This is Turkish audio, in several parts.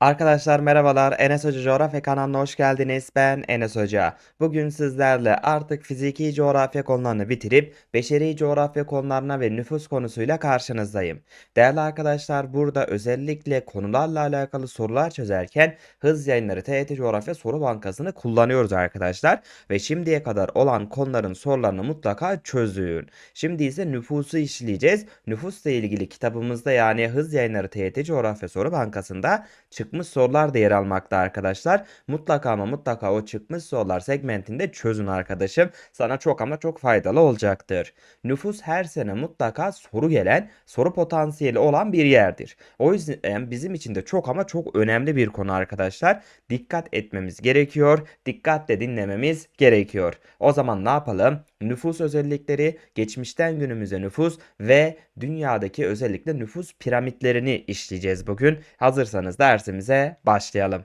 Arkadaşlar merhabalar. Enes Hoca Coğrafya kanalına hoş geldiniz. Ben Enes Hoca. Bugün sizlerle artık fiziki coğrafya konularını bitirip beşeri coğrafya konularına ve nüfus konusuyla karşınızdayım. Değerli arkadaşlar burada özellikle konularla alakalı sorular çözerken hız yayınları TYT Coğrafya Soru Bankası'nı kullanıyoruz arkadaşlar. Ve şimdiye kadar olan konuların sorularını mutlaka çözün. Şimdi ise nüfusu işleyeceğiz. Nüfusla ilgili kitabımızda yani hız yayınları TYT Coğrafya Soru Bankası'nda çıkmış sorular da yer almakta arkadaşlar. Mutlaka ama mutlaka o çıkmış sorular segmentinde çözün arkadaşım. Sana çok ama çok faydalı olacaktır. Nüfus her sene mutlaka soru gelen, soru potansiyeli olan bir yerdir. O yüzden bizim için de çok ama çok önemli bir konu arkadaşlar. Dikkat etmemiz gerekiyor. Dikkatle dinlememiz gerekiyor. O zaman ne yapalım? Nüfus özellikleri, geçmişten günümüze nüfus ve dünyadaki özellikle nüfus piramitlerini işleyeceğiz bugün. Hazırsanız dersimize başlayalım.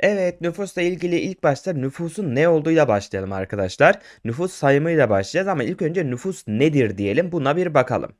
Evet, nüfusla ilgili ilk başta nüfusun ne olduğuyla başlayalım arkadaşlar. Nüfus sayımıyla başlayacağız ama ilk önce nüfus nedir diyelim buna bir bakalım.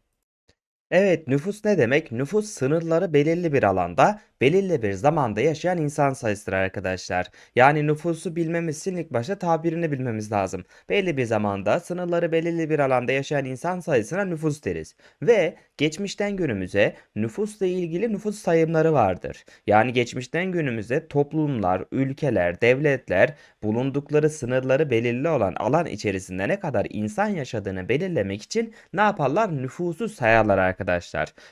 Evet, nüfus ne demek? Nüfus sınırları belirli bir alanda, belirli bir zamanda yaşayan insan sayısıdır arkadaşlar. Yani nüfusu bilmemiz için başta tabirini bilmemiz lazım. Belli bir zamanda, sınırları belirli bir alanda yaşayan insan sayısına nüfus deriz. Ve geçmişten günümüze nüfusla ilgili nüfus sayımları vardır. Yani geçmişten günümüze toplumlar, ülkeler, devletler bulundukları sınırları belirli olan alan içerisinde ne kadar insan yaşadığını belirlemek için ne yaparlar? Nüfusu sayarlar arkadaşlar.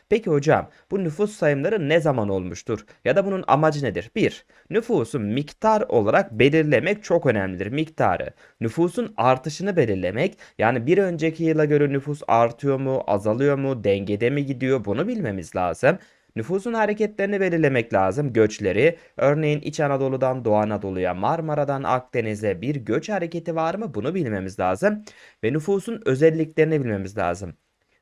Peki hocam bu nüfus sayımları ne zaman olmuştur? Ya da bunun amacı nedir? 1. Nüfusu miktar olarak belirlemek çok önemlidir. Miktarı. Nüfusun artışını belirlemek yani bir önceki yıla göre nüfus artıyor mu, azalıyor mu, dengede mi gidiyor bunu bilmemiz lazım. Nüfusun hareketlerini belirlemek lazım. Göçleri, örneğin İç Anadolu'dan Doğu Anadolu'ya, Marmara'dan Akdeniz'e bir göç hareketi var mı? Bunu bilmemiz lazım. Ve nüfusun özelliklerini bilmemiz lazım.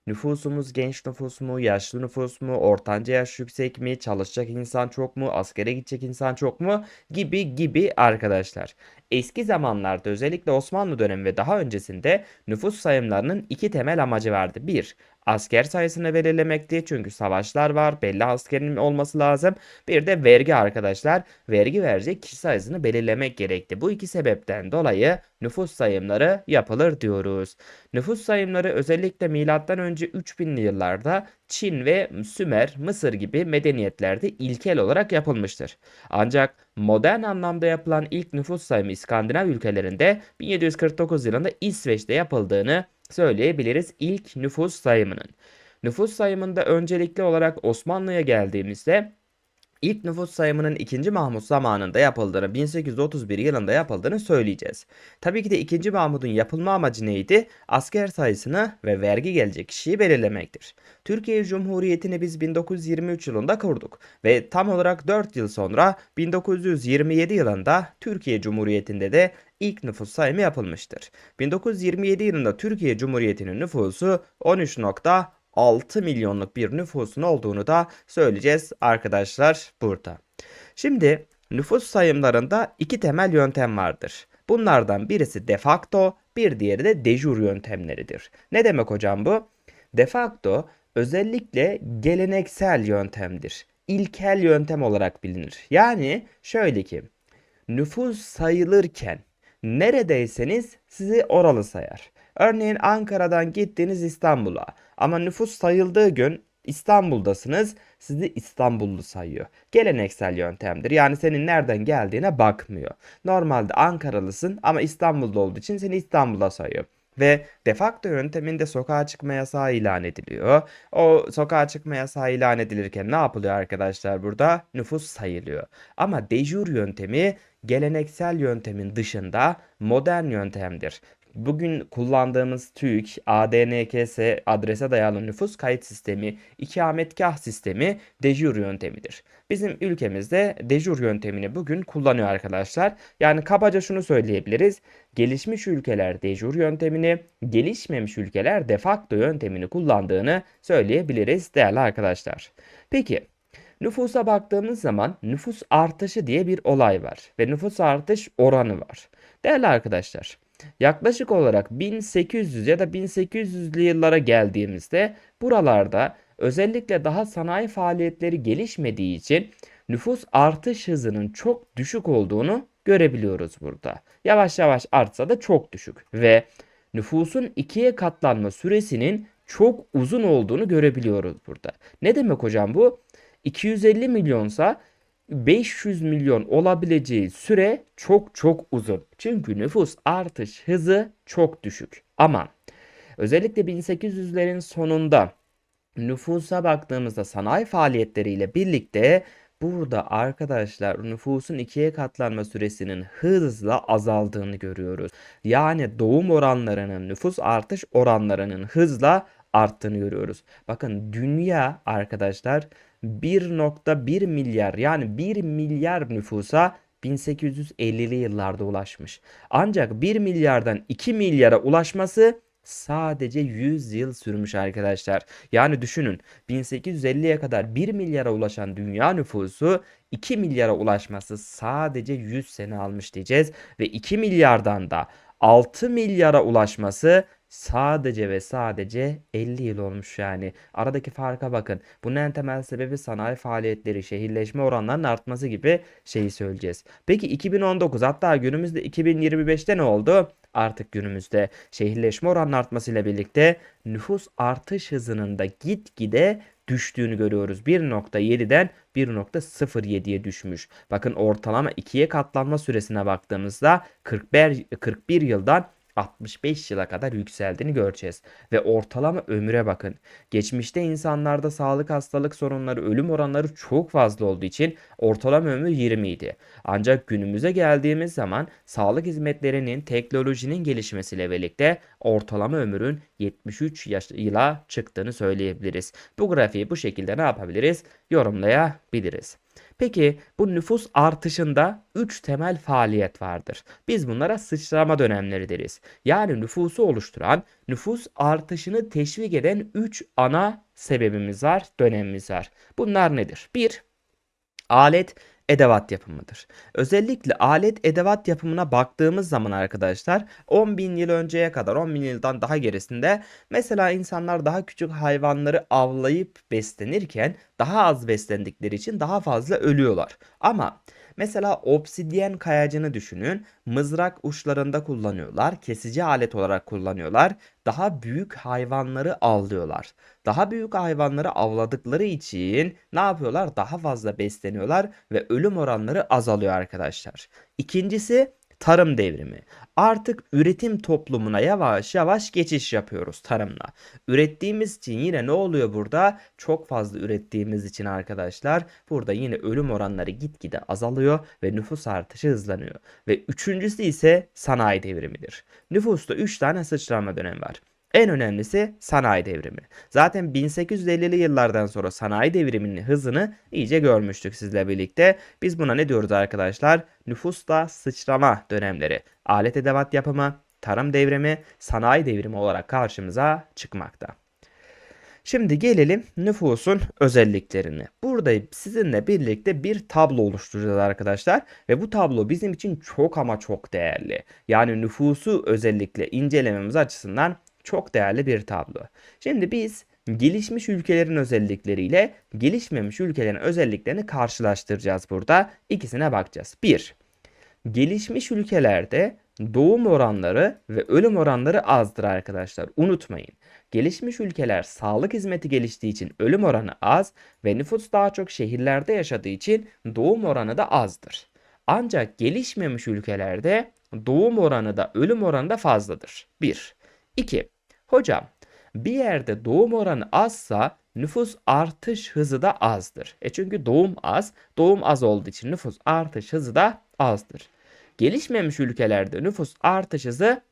Nüfusumuz genç nüfus mu, yaşlı nüfus mu, ortanca yaş yüksek mi, çalışacak insan çok mu, askere gidecek insan çok mu gibi gibi arkadaşlar. Eski zamanlarda özellikle Osmanlı dönemi ve daha öncesinde nüfus sayımlarının iki temel amacı vardı. Bir, asker sayısını belirlemekti çünkü savaşlar var belli askerin olması lazım. Bir de vergi arkadaşlar vergi verecek kişi sayısını belirlemek gerekti. Bu iki sebepten dolayı nüfus sayımları yapılır diyoruz. Nüfus sayımları özellikle milattan önce 3000'li yıllarda Çin ve Sümer, Mısır gibi medeniyetlerde ilkel olarak yapılmıştır. Ancak modern anlamda yapılan ilk nüfus sayımı İskandinav ülkelerinde 1749 yılında İsveç'te yapıldığını söyleyebiliriz ilk nüfus sayımının. Nüfus sayımında öncelikli olarak Osmanlı'ya geldiğimizde İlk nüfus sayımının 2. Mahmut zamanında yapıldığını, 1831 yılında yapıldığını söyleyeceğiz. Tabii ki de 2. Mahmut'un yapılma amacı neydi? Asker sayısını ve vergi gelecek kişiyi belirlemektir. Türkiye Cumhuriyeti'ni biz 1923 yılında kurduk ve tam olarak 4 yıl sonra 1927 yılında Türkiye Cumhuriyeti'nde de ilk nüfus sayımı yapılmıştır. 1927 yılında Türkiye Cumhuriyeti'nin nüfusu 13. 6 milyonluk bir nüfusun olduğunu da söyleyeceğiz arkadaşlar burada. Şimdi nüfus sayımlarında iki temel yöntem vardır. Bunlardan birisi de facto, bir diğeri de de yöntemleridir. Ne demek hocam bu? De facto özellikle geleneksel yöntemdir. İlkel yöntem olarak bilinir. Yani şöyle ki nüfus sayılırken neredeyseniz sizi oralı sayar. Örneğin Ankara'dan gittiniz İstanbul'a ama nüfus sayıldığı gün İstanbul'dasınız sizi İstanbullu sayıyor. Geleneksel yöntemdir. Yani senin nereden geldiğine bakmıyor. Normalde Ankaralısın ama İstanbul'da olduğu için seni İstanbul'a sayıyor. Ve defakto yönteminde sokağa çıkma yasağı ilan ediliyor. O sokağa çıkma yasağı ilan edilirken ne yapılıyor arkadaşlar burada? Nüfus sayılıyor. Ama dejur yöntemi geleneksel yöntemin dışında modern yöntemdir. Bugün kullandığımız TÜİK, ADNKS adrese dayalı nüfus kayıt sistemi, ikametgah sistemi dejur yöntemidir. Bizim ülkemizde dejur yöntemini bugün kullanıyor arkadaşlar. Yani kabaca şunu söyleyebiliriz. Gelişmiş ülkeler dejur yöntemini, gelişmemiş ülkeler de yöntemini kullandığını söyleyebiliriz değerli arkadaşlar. Peki Nüfusa baktığımız zaman nüfus artışı diye bir olay var ve nüfus artış oranı var. Değerli arkadaşlar, Yaklaşık olarak 1800 ya da 1800'lü yıllara geldiğimizde buralarda özellikle daha sanayi faaliyetleri gelişmediği için nüfus artış hızının çok düşük olduğunu görebiliyoruz burada. Yavaş yavaş artsa da çok düşük ve nüfusun ikiye katlanma süresinin çok uzun olduğunu görebiliyoruz burada. Ne demek hocam bu? 250 milyonsa 500 milyon olabileceği süre çok çok uzun. Çünkü nüfus artış hızı çok düşük. Ama özellikle 1800'lerin sonunda nüfusa baktığımızda sanayi faaliyetleriyle birlikte burada arkadaşlar nüfusun ikiye katlanma süresinin hızla azaldığını görüyoruz. Yani doğum oranlarının, nüfus artış oranlarının hızla arttığını görüyoruz. Bakın dünya arkadaşlar 1.1 milyar yani 1 milyar nüfusa 1850'li yıllarda ulaşmış. Ancak 1 milyardan 2 milyara ulaşması sadece 100 yıl sürmüş arkadaşlar. Yani düşünün 1850'ye kadar 1 milyara ulaşan dünya nüfusu 2 milyara ulaşması sadece 100 sene almış diyeceğiz ve 2 milyardan da 6 milyara ulaşması sadece ve sadece 50 yıl olmuş yani. Aradaki farka bakın. Bunun en temel sebebi sanayi faaliyetleri, şehirleşme oranlarının artması gibi şeyi söyleyeceğiz. Peki 2019 hatta günümüzde 2025'te ne oldu? Artık günümüzde şehirleşme oranının artmasıyla birlikte nüfus artış hızının da gitgide düştüğünü görüyoruz. 1.7'den 1.07'ye düşmüş. Bakın ortalama 2'ye katlanma süresine baktığımızda 41, 41 yıldan 65 yıla kadar yükseldiğini göreceğiz. Ve ortalama ömüre bakın. Geçmişte insanlarda sağlık hastalık sorunları, ölüm oranları çok fazla olduğu için ortalama ömür 20 idi. Ancak günümüze geldiğimiz zaman sağlık hizmetlerinin, teknolojinin gelişmesiyle birlikte ortalama ömrün 73 yaş yıla çıktığını söyleyebiliriz. Bu grafiği bu şekilde ne yapabiliriz? Yorumlayabiliriz. Peki bu nüfus artışında 3 temel faaliyet vardır. Biz bunlara sıçrama dönemleri deriz. Yani nüfusu oluşturan, nüfus artışını teşvik eden 3 ana sebebimiz var, dönemimiz var. Bunlar nedir? 1. Alet edevat yapımıdır. Özellikle alet edevat yapımına baktığımız zaman arkadaşlar 10 bin yıl önceye kadar 10 bin yıldan daha gerisinde mesela insanlar daha küçük hayvanları avlayıp beslenirken daha az beslendikleri için daha fazla ölüyorlar. Ama Mesela obsidyen kayacını düşünün. Mızrak uçlarında kullanıyorlar. Kesici alet olarak kullanıyorlar. Daha büyük hayvanları avlıyorlar. Daha büyük hayvanları avladıkları için ne yapıyorlar? Daha fazla besleniyorlar ve ölüm oranları azalıyor arkadaşlar. İkincisi tarım devrimi. Artık üretim toplumuna yavaş yavaş geçiş yapıyoruz tarımla. Ürettiğimiz için yine ne oluyor burada? Çok fazla ürettiğimiz için arkadaşlar burada yine ölüm oranları gitgide azalıyor ve nüfus artışı hızlanıyor. Ve üçüncüsü ise sanayi devrimidir. Nüfusta 3 tane sıçrama dönemi var. En önemlisi sanayi devrimi. Zaten 1850'li yıllardan sonra sanayi devriminin hızını iyice görmüştük sizle birlikte. Biz buna ne diyoruz arkadaşlar? Nüfusta sıçrama dönemleri. Alet edevat yapımı, tarım devrimi, sanayi devrimi olarak karşımıza çıkmakta. Şimdi gelelim nüfusun özelliklerine. Burada sizinle birlikte bir tablo oluşturacağız arkadaşlar ve bu tablo bizim için çok ama çok değerli. Yani nüfusu özellikle incelememiz açısından çok değerli bir tablo. Şimdi biz gelişmiş ülkelerin özellikleriyle gelişmemiş ülkelerin özelliklerini karşılaştıracağız burada. İkisine bakacağız. 1. Gelişmiş ülkelerde doğum oranları ve ölüm oranları azdır arkadaşlar. Unutmayın. Gelişmiş ülkeler sağlık hizmeti geliştiği için ölüm oranı az ve nüfus daha çok şehirlerde yaşadığı için doğum oranı da azdır. Ancak gelişmemiş ülkelerde doğum oranı da ölüm oranı da fazladır. 1. 2. Hocam bir yerde doğum oranı azsa nüfus artış hızı da azdır. E çünkü doğum az, doğum az olduğu için nüfus artış hızı da azdır. Gelişmemiş ülkelerde nüfus artış hızı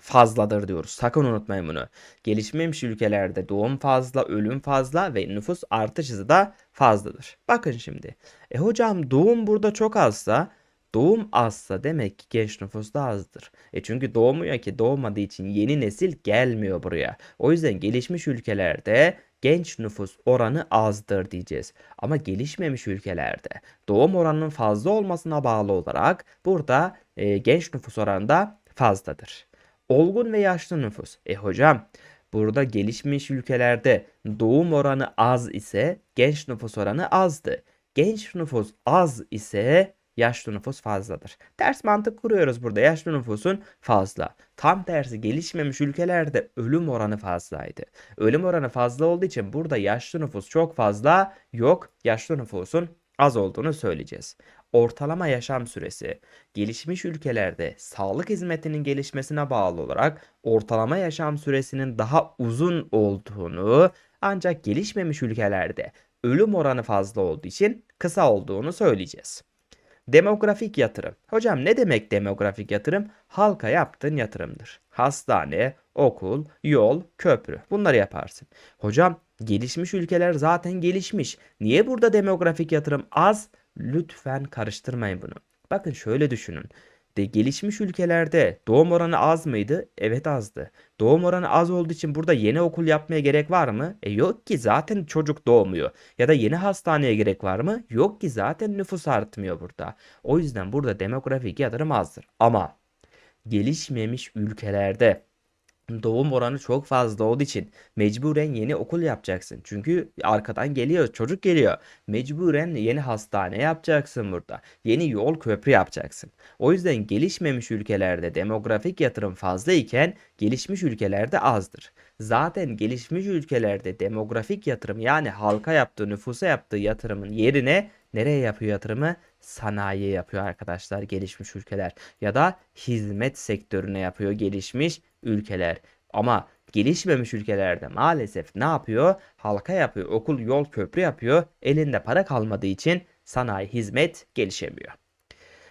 fazladır diyoruz. Sakın unutmayın bunu. Gelişmemiş ülkelerde doğum fazla, ölüm fazla ve nüfus artış hızı da fazladır. Bakın şimdi. E hocam doğum burada çok azsa Doğum azsa demek ki genç nüfus da azdır. E çünkü doğmuyor ki doğmadığı için yeni nesil gelmiyor buraya. O yüzden gelişmiş ülkelerde genç nüfus oranı azdır diyeceğiz. Ama gelişmemiş ülkelerde doğum oranının fazla olmasına bağlı olarak burada e, genç nüfus oranı da fazladır. Olgun ve yaşlı nüfus. E hocam burada gelişmiş ülkelerde doğum oranı az ise genç nüfus oranı azdı. Genç nüfus az ise yaşlı nüfus fazladır. Ters mantık kuruyoruz burada. Yaşlı nüfusun fazla. Tam tersi gelişmemiş ülkelerde ölüm oranı fazlaydı. Ölüm oranı fazla olduğu için burada yaşlı nüfus çok fazla yok. Yaşlı nüfusun az olduğunu söyleyeceğiz. Ortalama yaşam süresi gelişmiş ülkelerde sağlık hizmetinin gelişmesine bağlı olarak ortalama yaşam süresinin daha uzun olduğunu ancak gelişmemiş ülkelerde ölüm oranı fazla olduğu için kısa olduğunu söyleyeceğiz. Demografik yatırım. Hocam ne demek demografik yatırım? Halka yaptığın yatırımdır. Hastane, okul, yol, köprü. Bunları yaparsın. Hocam gelişmiş ülkeler zaten gelişmiş. Niye burada demografik yatırım az? Lütfen karıştırmayın bunu. Bakın şöyle düşünün. De gelişmiş ülkelerde doğum oranı az mıydı? Evet azdı. Doğum oranı az olduğu için burada yeni okul yapmaya gerek var mı? E yok ki zaten çocuk doğmuyor. Ya da yeni hastaneye gerek var mı? Yok ki zaten nüfus artmıyor burada. O yüzden burada demografik yatırım azdır. Ama gelişmemiş ülkelerde doğum oranı çok fazla olduğu için mecburen yeni okul yapacaksın. Çünkü arkadan geliyor, çocuk geliyor. Mecburen yeni hastane yapacaksın burada. Yeni yol, köprü yapacaksın. O yüzden gelişmemiş ülkelerde demografik yatırım fazla iken gelişmiş ülkelerde azdır. Zaten gelişmiş ülkelerde demografik yatırım yani halka yaptığı, nüfusa yaptığı yatırımın yerine nereye yapıyor yatırımı? Sanayiye yapıyor arkadaşlar gelişmiş ülkeler ya da hizmet sektörüne yapıyor gelişmiş ülkeler. Ama gelişmemiş ülkelerde maalesef ne yapıyor? Halka yapıyor, okul, yol, köprü yapıyor. Elinde para kalmadığı için sanayi, hizmet gelişemiyor.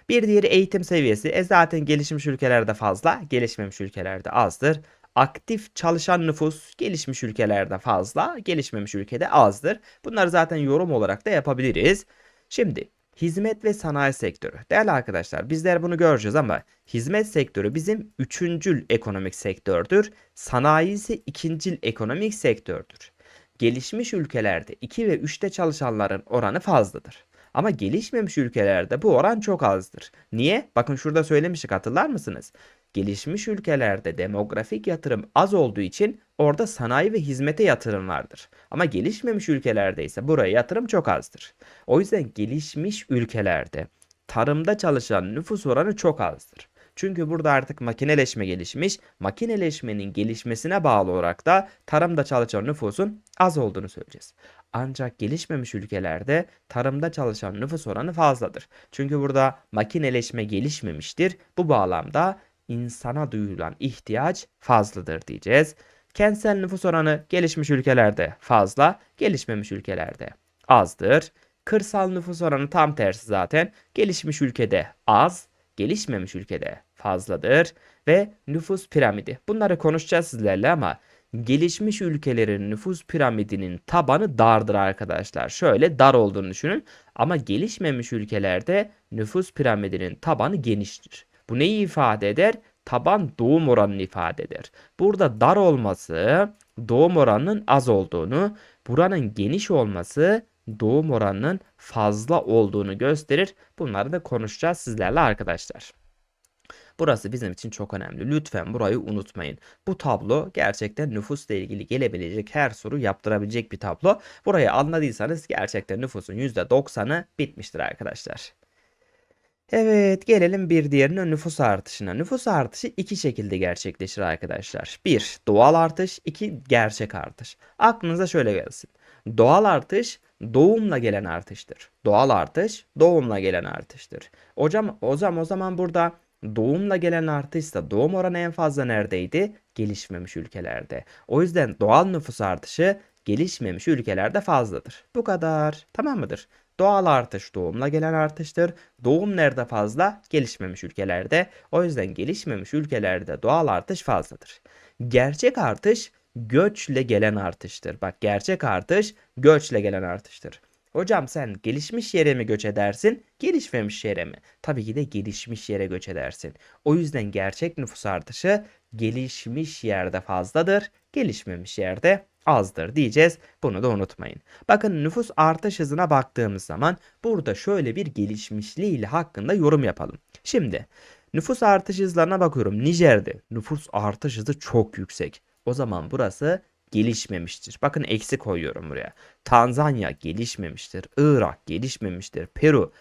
Bir diğeri eğitim seviyesi. E zaten gelişmiş ülkelerde fazla, gelişmemiş ülkelerde azdır. Aktif çalışan nüfus gelişmiş ülkelerde fazla, gelişmemiş ülkede azdır. Bunları zaten yorum olarak da yapabiliriz. Şimdi hizmet ve sanayi sektörü. Değerli arkadaşlar bizler bunu göreceğiz ama hizmet sektörü bizim üçüncül ekonomik sektördür. Sanayi ise ikincil ekonomik sektördür. Gelişmiş ülkelerde 2 ve 3'te çalışanların oranı fazladır. Ama gelişmemiş ülkelerde bu oran çok azdır. Niye? Bakın şurada söylemiştik hatırlar mısınız? Gelişmiş ülkelerde demografik yatırım az olduğu için orada sanayi ve hizmete yatırım vardır. Ama gelişmemiş ülkelerde ise buraya yatırım çok azdır. O yüzden gelişmiş ülkelerde tarımda çalışan nüfus oranı çok azdır. Çünkü burada artık makineleşme gelişmiş. Makineleşmenin gelişmesine bağlı olarak da tarımda çalışan nüfusun az olduğunu söyleyeceğiz. Ancak gelişmemiş ülkelerde tarımda çalışan nüfus oranı fazladır. Çünkü burada makineleşme gelişmemiştir. Bu bağlamda insana duyulan ihtiyaç fazladır diyeceğiz. Kentsel nüfus oranı gelişmiş ülkelerde fazla, gelişmemiş ülkelerde azdır. Kırsal nüfus oranı tam tersi zaten. Gelişmiş ülkede az, gelişmemiş ülkede fazladır ve nüfus piramidi. Bunları konuşacağız sizlerle ama gelişmiş ülkelerin nüfus piramidinin tabanı dardır arkadaşlar. Şöyle dar olduğunu düşünün ama gelişmemiş ülkelerde nüfus piramidinin tabanı geniştir. Bu neyi ifade eder? Taban doğum oranını ifade eder. Burada dar olması doğum oranının az olduğunu, buranın geniş olması doğum oranının fazla olduğunu gösterir. Bunları da konuşacağız sizlerle arkadaşlar. Burası bizim için çok önemli. Lütfen burayı unutmayın. Bu tablo gerçekten nüfusla ilgili gelebilecek her soru yaptırabilecek bir tablo. Burayı anladıysanız gerçekten nüfusun %90'ı bitmiştir arkadaşlar. Evet gelelim bir diğerine nüfus artışına. Nüfus artışı iki şekilde gerçekleşir arkadaşlar. Bir doğal artış, iki gerçek artış. Aklınıza şöyle gelsin. Doğal artış doğumla gelen artıştır. Doğal artış doğumla gelen artıştır. Hocam o zaman o zaman burada doğumla gelen artışsa doğum oranı en fazla neredeydi? Gelişmemiş ülkelerde. O yüzden doğal nüfus artışı gelişmemiş ülkelerde fazladır. Bu kadar. Tamam mıdır? Doğal artış doğumla gelen artıştır. Doğum nerede fazla? Gelişmemiş ülkelerde. O yüzden gelişmemiş ülkelerde doğal artış fazladır. Gerçek artış göçle gelen artıştır. Bak gerçek artış göçle gelen artıştır. Hocam sen gelişmiş yere mi göç edersin, gelişmemiş yere mi? Tabii ki de gelişmiş yere göç edersin. O yüzden gerçek nüfus artışı gelişmiş yerde fazladır, gelişmemiş yerde azdır diyeceğiz. Bunu da unutmayın. Bakın nüfus artış hızına baktığımız zaman burada şöyle bir gelişmişliği ile hakkında yorum yapalım. Şimdi nüfus artış hızlarına bakıyorum. Nijer'de nüfus artış hızı çok yüksek. O zaman burası gelişmemiştir. Bakın eksi koyuyorum buraya. Tanzanya gelişmemiştir. Irak gelişmemiştir. Peru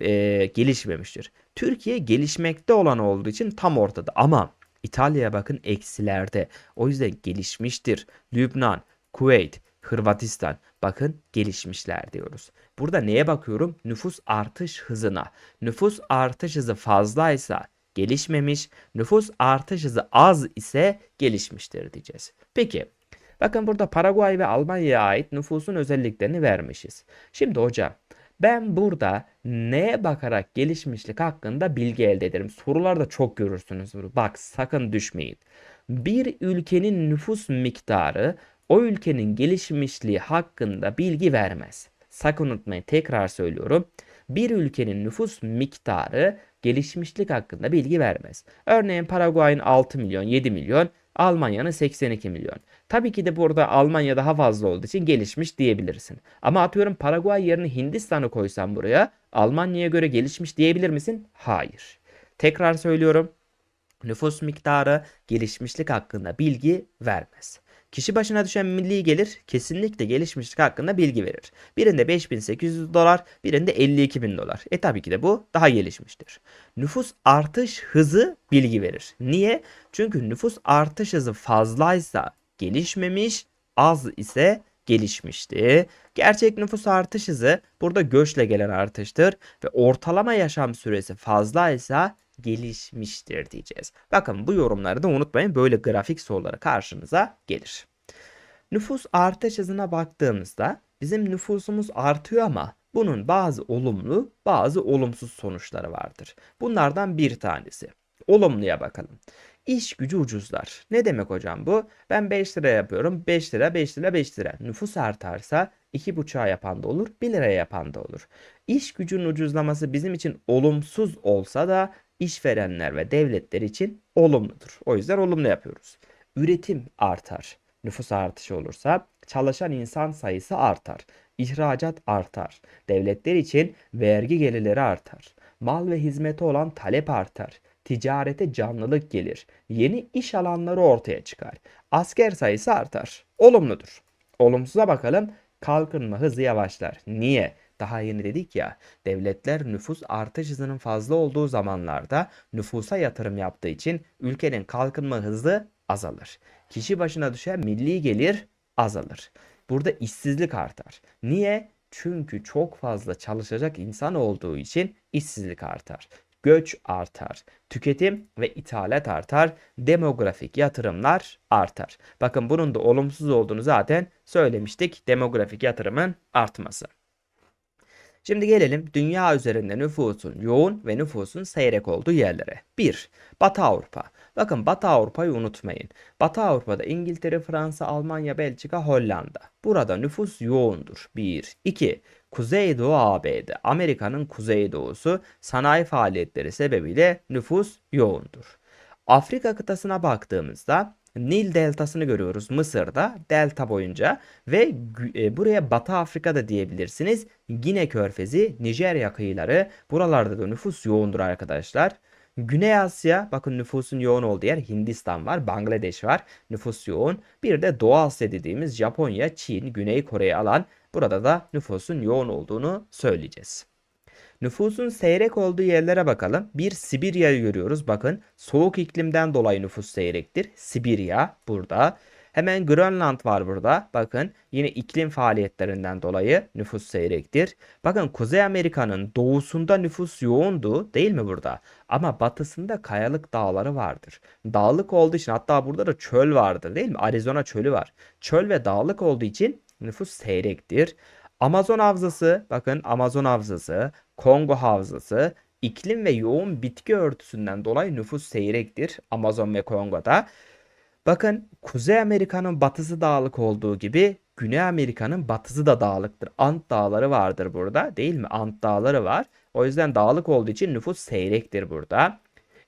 e, gelişmemiştir. Türkiye gelişmekte olan olduğu için tam ortada ama İtalya'ya bakın eksilerde. O yüzden gelişmiştir. Lübnan, Kuveyt, Hırvatistan bakın gelişmişler diyoruz. Burada neye bakıyorum? Nüfus artış hızına. Nüfus artış hızı fazlaysa gelişmemiş, nüfus artış hızı az ise gelişmiştir diyeceğiz. Peki bakın burada Paraguay ve Almanya'ya ait nüfusun özelliklerini vermişiz. Şimdi hocam ben burada neye bakarak gelişmişlik hakkında bilgi elde ederim? Sorularda çok görürsünüz bunu. Bak sakın düşmeyin. Bir ülkenin nüfus miktarı o ülkenin gelişmişliği hakkında bilgi vermez. Sakın unutmayın tekrar söylüyorum. Bir ülkenin nüfus miktarı gelişmişlik hakkında bilgi vermez. Örneğin Paraguay'ın 6 milyon, 7 milyon, Almanya'nın 82 milyon. Tabii ki de burada Almanya daha fazla olduğu için gelişmiş diyebilirsin. Ama atıyorum Paraguay yerine Hindistan'ı koysam buraya Almanya'ya göre gelişmiş diyebilir misin? Hayır. Tekrar söylüyorum. Nüfus miktarı gelişmişlik hakkında bilgi vermez. Kişi başına düşen milli gelir kesinlikle gelişmişlik hakkında bilgi verir. Birinde 5800 dolar, birinde 52 bin dolar. E tabii ki de bu daha gelişmiştir. Nüfus artış hızı bilgi verir. Niye? Çünkü nüfus artış hızı fazlaysa gelişmemiş, az ise gelişmişti. Gerçek nüfus artış hızı burada göçle gelen artıştır ve ortalama yaşam süresi fazlaysa gelişmiştir diyeceğiz. Bakın bu yorumları da unutmayın böyle grafik soruları karşınıza gelir. Nüfus artış hızına baktığımızda bizim nüfusumuz artıyor ama bunun bazı olumlu bazı olumsuz sonuçları vardır. Bunlardan bir tanesi. Olumluya bakalım. İş gücü ucuzlar. Ne demek hocam bu? Ben 5 lira yapıyorum. 5 lira, 5 lira, 5 lira. Nüfus artarsa 2,5'a yapan da olur, 1 liraya yapan da olur. İş gücünün ucuzlaması bizim için olumsuz olsa da işverenler ve devletler için olumludur. O yüzden olumlu yapıyoruz. Üretim artar. Nüfus artışı olursa çalışan insan sayısı artar. İhracat artar. Devletler için vergi gelirleri artar. Mal ve hizmete olan talep artar. Ticarete canlılık gelir. Yeni iş alanları ortaya çıkar. Asker sayısı artar. Olumludur. Olumsuza bakalım. Kalkınma hızı yavaşlar. Niye? Daha yeni dedik ya, devletler nüfus artış hızının fazla olduğu zamanlarda nüfusa yatırım yaptığı için ülkenin kalkınma hızı azalır. Kişi başına düşen milli gelir azalır. Burada işsizlik artar. Niye? Çünkü çok fazla çalışacak insan olduğu için işsizlik artar. Göç artar. Tüketim ve ithalat artar. Demografik yatırımlar artar. Bakın bunun da olumsuz olduğunu zaten söylemiştik. Demografik yatırımın artması. Şimdi gelelim dünya üzerinde nüfusun yoğun ve nüfusun seyrek olduğu yerlere. 1. Batı Avrupa. Bakın Batı Avrupa'yı unutmayın. Batı Avrupa'da İngiltere, Fransa, Almanya, Belçika, Hollanda. Burada nüfus yoğundur. 1. 2. Kuzeydoğu ABD. Amerika'nın kuzeydoğusu sanayi faaliyetleri sebebiyle nüfus yoğundur. Afrika kıtasına baktığımızda Nil deltasını görüyoruz Mısır'da delta boyunca ve e, buraya Batı Afrika'da diyebilirsiniz. Gine Körfezi, Nijerya kıyıları buralarda da nüfus yoğundur arkadaşlar. Güney Asya bakın nüfusun yoğun olduğu yer Hindistan var, Bangladeş var. Nüfus yoğun. Bir de Doğu Asya dediğimiz Japonya, Çin, Güney Kore'yi alan burada da nüfusun yoğun olduğunu söyleyeceğiz. Nüfusun seyrek olduğu yerlere bakalım. Bir Sibirya'yı görüyoruz. Bakın soğuk iklimden dolayı nüfus seyrektir. Sibirya burada. Hemen Grönland var burada. Bakın yine iklim faaliyetlerinden dolayı nüfus seyrektir. Bakın Kuzey Amerika'nın doğusunda nüfus yoğundu değil mi burada? Ama batısında kayalık dağları vardır. Dağlık olduğu için hatta burada da çöl vardır değil mi? Arizona çölü var. Çöl ve dağlık olduğu için nüfus seyrektir. Amazon havzası, bakın Amazon havzası, Kongo havzası, iklim ve yoğun bitki örtüsünden dolayı nüfus seyrektir Amazon ve Kongo'da. Bakın Kuzey Amerika'nın batısı dağlık olduğu gibi Güney Amerika'nın batısı da dağlıktır. Ant dağları vardır burada değil mi? Ant dağları var. O yüzden dağlık olduğu için nüfus seyrektir burada.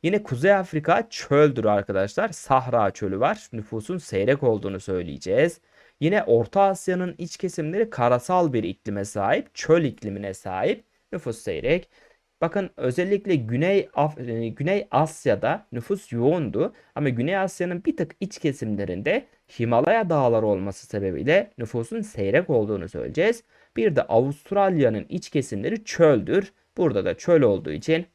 Yine Kuzey Afrika çöldür arkadaşlar. Sahra çölü var. Nüfusun seyrek olduğunu söyleyeceğiz. Yine Orta Asya'nın iç kesimleri karasal bir iklime sahip, çöl iklimine sahip. Nüfus seyrek. Bakın özellikle Güney Af e, Güney Asya'da nüfus yoğundu ama Güney Asya'nın bir tık iç kesimlerinde Himalaya dağları olması sebebiyle nüfusun seyrek olduğunu söyleyeceğiz. Bir de Avustralya'nın iç kesimleri çöldür. Burada da çöl olduğu için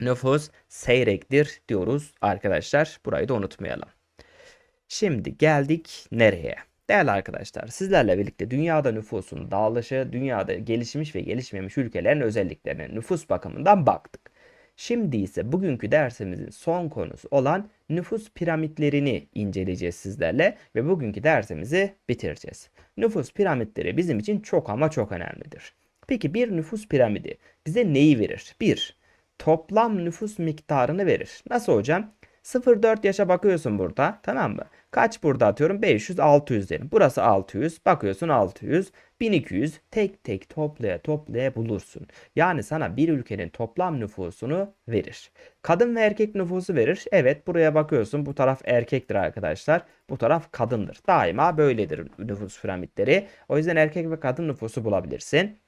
nüfus seyrektir diyoruz arkadaşlar. Burayı da unutmayalım. Şimdi geldik nereye? Değerli arkadaşlar, sizlerle birlikte dünyada nüfusun dağılışı, dünyada gelişmiş ve gelişmemiş ülkelerin özelliklerine nüfus bakımından baktık. Şimdi ise bugünkü dersimizin son konusu olan nüfus piramitlerini inceleyeceğiz sizlerle ve bugünkü dersimizi bitireceğiz. Nüfus piramitleri bizim için çok ama çok önemlidir. Peki bir nüfus piramidi bize neyi verir? 1. Toplam nüfus miktarını verir. Nasıl hocam? 0-4 yaşa bakıyorsun burada tamam mı? Kaç burada atıyorum? 500, 600 derim. Burası 600, bakıyorsun 600, 1200 tek tek toplaya toplaya bulursun. Yani sana bir ülkenin toplam nüfusunu verir. Kadın ve erkek nüfusu verir. Evet buraya bakıyorsun bu taraf erkektir arkadaşlar. Bu taraf kadındır. Daima böyledir nüfus piramitleri. O yüzden erkek ve kadın nüfusu bulabilirsin.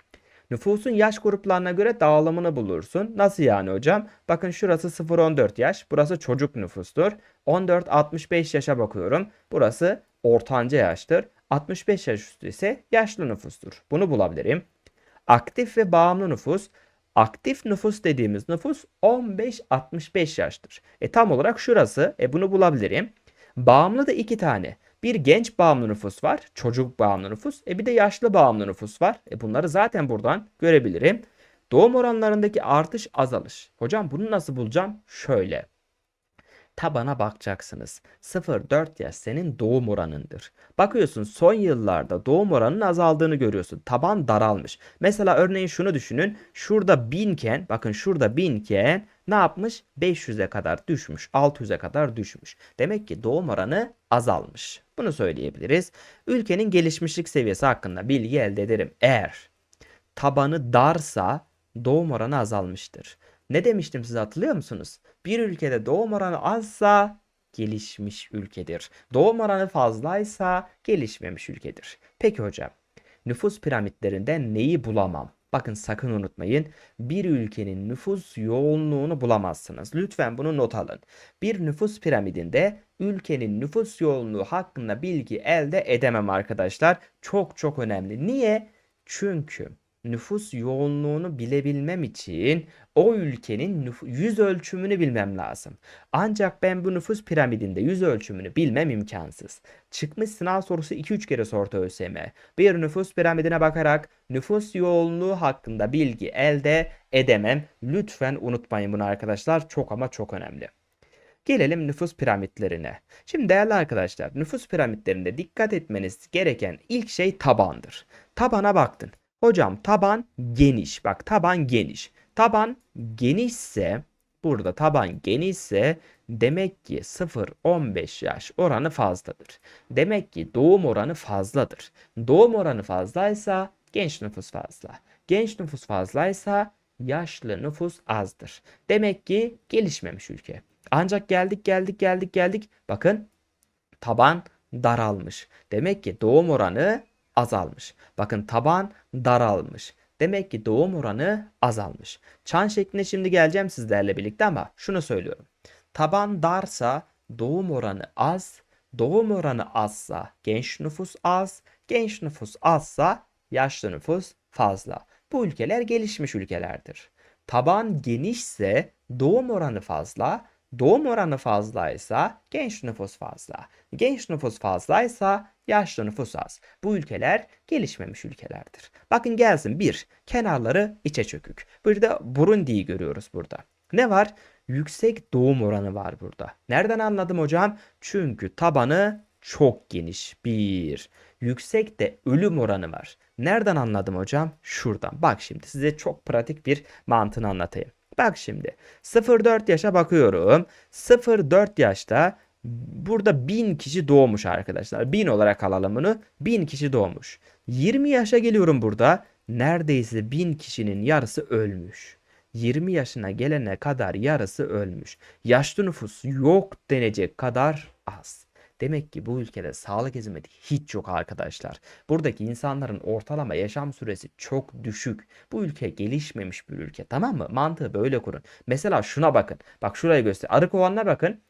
Nüfusun yaş gruplarına göre dağılımını bulursun. Nasıl yani hocam? Bakın şurası 0-14 yaş. Burası çocuk nüfustur. 14-65 yaşa bakıyorum. Burası ortanca yaştır. 65 yaş üstü ise yaşlı nüfustur. Bunu bulabilirim. Aktif ve bağımlı nüfus. Aktif nüfus dediğimiz nüfus 15-65 yaştır. E tam olarak şurası. E bunu bulabilirim. Bağımlı da iki tane. Bir genç bağımlı nüfus var. Çocuk bağımlı nüfus. E bir de yaşlı bağımlı nüfus var. E bunları zaten buradan görebilirim. Doğum oranlarındaki artış azalış. Hocam bunu nasıl bulacağım? Şöyle. Tabana bakacaksınız. 0-4 yaş senin doğum oranındır. Bakıyorsun son yıllarda doğum oranının azaldığını görüyorsun. Taban daralmış. Mesela örneğin şunu düşünün. Şurada 1000 iken bakın şurada 1000 iken ne yapmış? 500'e kadar düşmüş. 600'e kadar düşmüş. Demek ki doğum oranı azalmış. Bunu söyleyebiliriz. Ülkenin gelişmişlik seviyesi hakkında bilgi elde ederim. Eğer tabanı darsa doğum oranı azalmıştır. Ne demiştim size hatırlıyor musunuz? Bir ülkede doğum oranı azsa gelişmiş ülkedir. Doğum oranı fazlaysa gelişmemiş ülkedir. Peki hocam, nüfus piramitlerinde neyi bulamam? Bakın sakın unutmayın. Bir ülkenin nüfus yoğunluğunu bulamazsınız. Lütfen bunu not alın. Bir nüfus piramidinde ülkenin nüfus yoğunluğu hakkında bilgi elde edemem arkadaşlar. Çok çok önemli. Niye? Çünkü nüfus yoğunluğunu bilebilmem için o ülkenin yüz ölçümünü bilmem lazım. Ancak ben bu nüfus piramidinde yüz ölçümünü bilmem imkansız. Çıkmış sınav sorusu 2-3 kere sordu ÖSYM. Bir nüfus piramidine bakarak nüfus yoğunluğu hakkında bilgi elde edemem. Lütfen unutmayın bunu arkadaşlar. Çok ama çok önemli. Gelelim nüfus piramitlerine. Şimdi değerli arkadaşlar nüfus piramitlerinde dikkat etmeniz gereken ilk şey tabandır. Tabana baktın. Hocam taban geniş. Bak taban geniş. Taban genişse burada taban genişse demek ki 0-15 yaş oranı fazladır. Demek ki doğum oranı fazladır. Doğum oranı fazlaysa genç nüfus fazla. Genç nüfus fazlaysa yaşlı nüfus azdır. Demek ki gelişmemiş ülke. Ancak geldik geldik geldik geldik. Bakın taban daralmış. Demek ki doğum oranı azalmış. Bakın taban daralmış. Demek ki doğum oranı azalmış. Çan şekline şimdi geleceğim sizlerle birlikte ama şunu söylüyorum. Taban darsa doğum oranı az, doğum oranı azsa genç nüfus az, genç nüfus azsa yaşlı nüfus fazla. Bu ülkeler gelişmiş ülkelerdir. Taban genişse doğum oranı fazla, doğum oranı fazlaysa genç nüfus fazla. Genç nüfus fazlaysa yaşlı nüfus az. Bu ülkeler gelişmemiş ülkelerdir. Bakın gelsin bir kenarları içe çökük. Burada Burundi'yi görüyoruz burada. Ne var? Yüksek doğum oranı var burada. Nereden anladım hocam? Çünkü tabanı çok geniş. Bir. Yüksek de ölüm oranı var. Nereden anladım hocam? Şuradan. Bak şimdi size çok pratik bir mantığını anlatayım. Bak şimdi 0-4 yaşa bakıyorum. 0-4 yaşta burada 1000 kişi doğmuş arkadaşlar. 1000 olarak alalım bunu. 1000 kişi doğmuş. 20 yaşa geliyorum burada. Neredeyse 1000 kişinin yarısı ölmüş. 20 yaşına gelene kadar yarısı ölmüş. Yaşlı nüfus yok denecek kadar az. Demek ki bu ülkede sağlık hizmeti hiç yok arkadaşlar. Buradaki insanların ortalama yaşam süresi çok düşük. Bu ülke gelişmemiş bir ülke tamam mı? Mantığı böyle kurun. Mesela şuna bakın. Bak şuraya göster. Arıkovan'a bakın.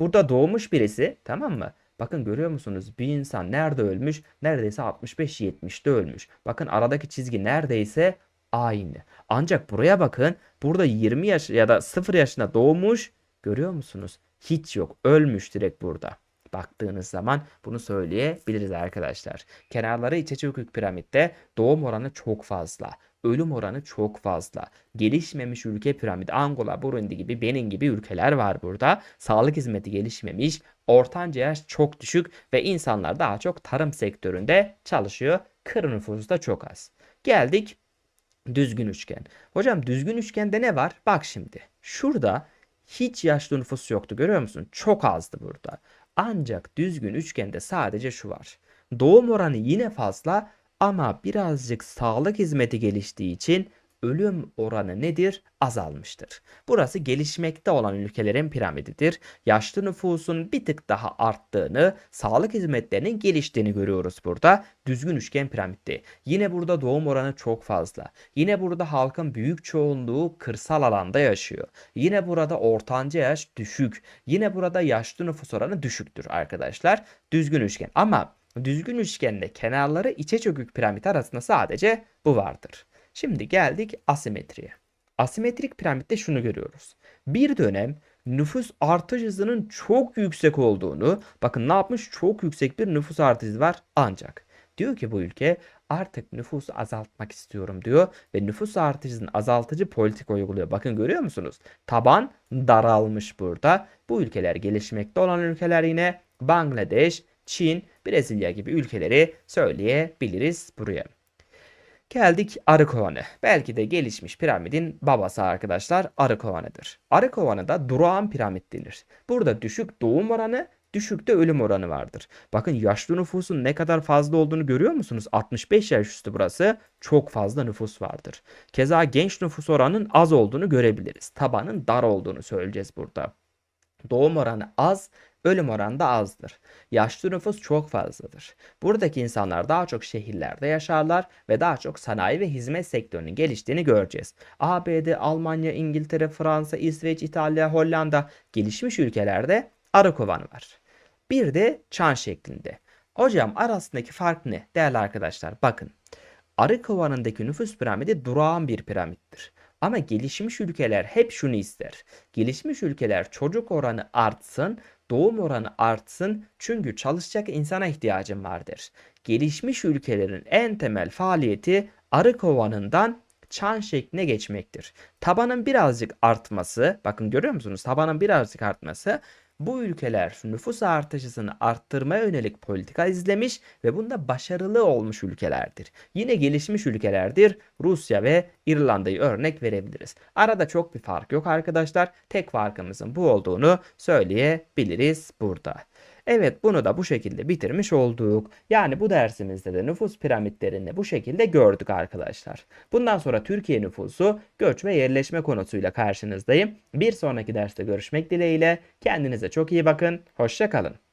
Burada doğmuş birisi tamam mı? Bakın görüyor musunuz? Bir insan nerede ölmüş? Neredeyse 65-70'te ölmüş. Bakın aradaki çizgi neredeyse aynı. Ancak buraya bakın. Burada 20 yaş ya da 0 yaşında doğmuş. Görüyor musunuz? Hiç yok. Ölmüş direkt burada. Baktığınız zaman bunu söyleyebiliriz arkadaşlar. Kenarları iç açı hukuk piramitte doğum oranı çok fazla. Ölüm oranı çok fazla. Gelişmemiş ülke piramidi Angola, Burundi gibi Benin gibi ülkeler var burada. Sağlık hizmeti gelişmemiş. Ortanca yaş çok düşük ve insanlar daha çok tarım sektöründe çalışıyor. Kır nüfusu da çok az. Geldik düzgün üçgen. Hocam düzgün üçgende ne var? Bak şimdi. Şurada hiç yaşlı nüfus yoktu görüyor musun? Çok azdı burada. Ancak düzgün üçgende sadece şu var. Doğum oranı yine fazla ama birazcık sağlık hizmeti geliştiği için ölüm oranı nedir? Azalmıştır. Burası gelişmekte olan ülkelerin piramididir. Yaşlı nüfusun bir tık daha arttığını, sağlık hizmetlerinin geliştiğini görüyoruz burada. Düzgün üçgen piramitte. Yine burada doğum oranı çok fazla. Yine burada halkın büyük çoğunluğu kırsal alanda yaşıyor. Yine burada ortanca yaş düşük. Yine burada yaşlı nüfus oranı düşüktür arkadaşlar. Düzgün üçgen. Ama düzgün üçgende kenarları içe çökük piramit arasında sadece bu vardır. Şimdi geldik asimetriye. Asimetrik piramitte şunu görüyoruz. Bir dönem nüfus artış hızının çok yüksek olduğunu, bakın ne yapmış? Çok yüksek bir nüfus artışı var ancak diyor ki bu ülke artık nüfusu azaltmak istiyorum diyor ve nüfus artışının azaltıcı politika uyguluyor. Bakın görüyor musunuz? Taban daralmış burada. Bu ülkeler gelişmekte olan ülkeler yine Bangladeş, Çin, Brezilya gibi ülkeleri söyleyebiliriz buraya. Geldik arı kovanı. Belki de gelişmiş piramidin babası arkadaşlar arı kovanıdır. Arı kovanı durağan piramit denir. Burada düşük doğum oranı, düşük de ölüm oranı vardır. Bakın yaşlı nüfusun ne kadar fazla olduğunu görüyor musunuz? 65 yaş üstü burası çok fazla nüfus vardır. Keza genç nüfus oranının az olduğunu görebiliriz. Tabanın dar olduğunu söyleyeceğiz burada. Doğum oranı az, ölüm oranı da azdır. Yaşlı nüfus çok fazladır. Buradaki insanlar daha çok şehirlerde yaşarlar ve daha çok sanayi ve hizmet sektörünün geliştiğini göreceğiz. ABD, Almanya, İngiltere, Fransa, İsveç, İtalya, Hollanda gelişmiş ülkelerde arı kovanı var. Bir de çan şeklinde. Hocam arasındaki fark ne? Değerli arkadaşlar bakın. Arı kovanındaki nüfus piramidi durağan bir piramittir. Ama gelişmiş ülkeler hep şunu ister. Gelişmiş ülkeler çocuk oranı artsın, doğum oranı artsın çünkü çalışacak insana ihtiyacım vardır. Gelişmiş ülkelerin en temel faaliyeti arı kovanından çan şekline geçmektir. Tabanın birazcık artması, bakın görüyor musunuz? Tabanın birazcık artması bu ülkeler nüfus artışını arttırmaya yönelik politika izlemiş ve bunda başarılı olmuş ülkelerdir. Yine gelişmiş ülkelerdir. Rusya ve İrlanda'yı örnek verebiliriz. Arada çok bir fark yok arkadaşlar. Tek farkımızın bu olduğunu söyleyebiliriz burada. Evet bunu da bu şekilde bitirmiş olduk. Yani bu dersimizde de nüfus piramitlerini bu şekilde gördük arkadaşlar. Bundan sonra Türkiye nüfusu göç ve yerleşme konusuyla karşınızdayım. Bir sonraki derste görüşmek dileğiyle. Kendinize çok iyi bakın. Hoşçakalın.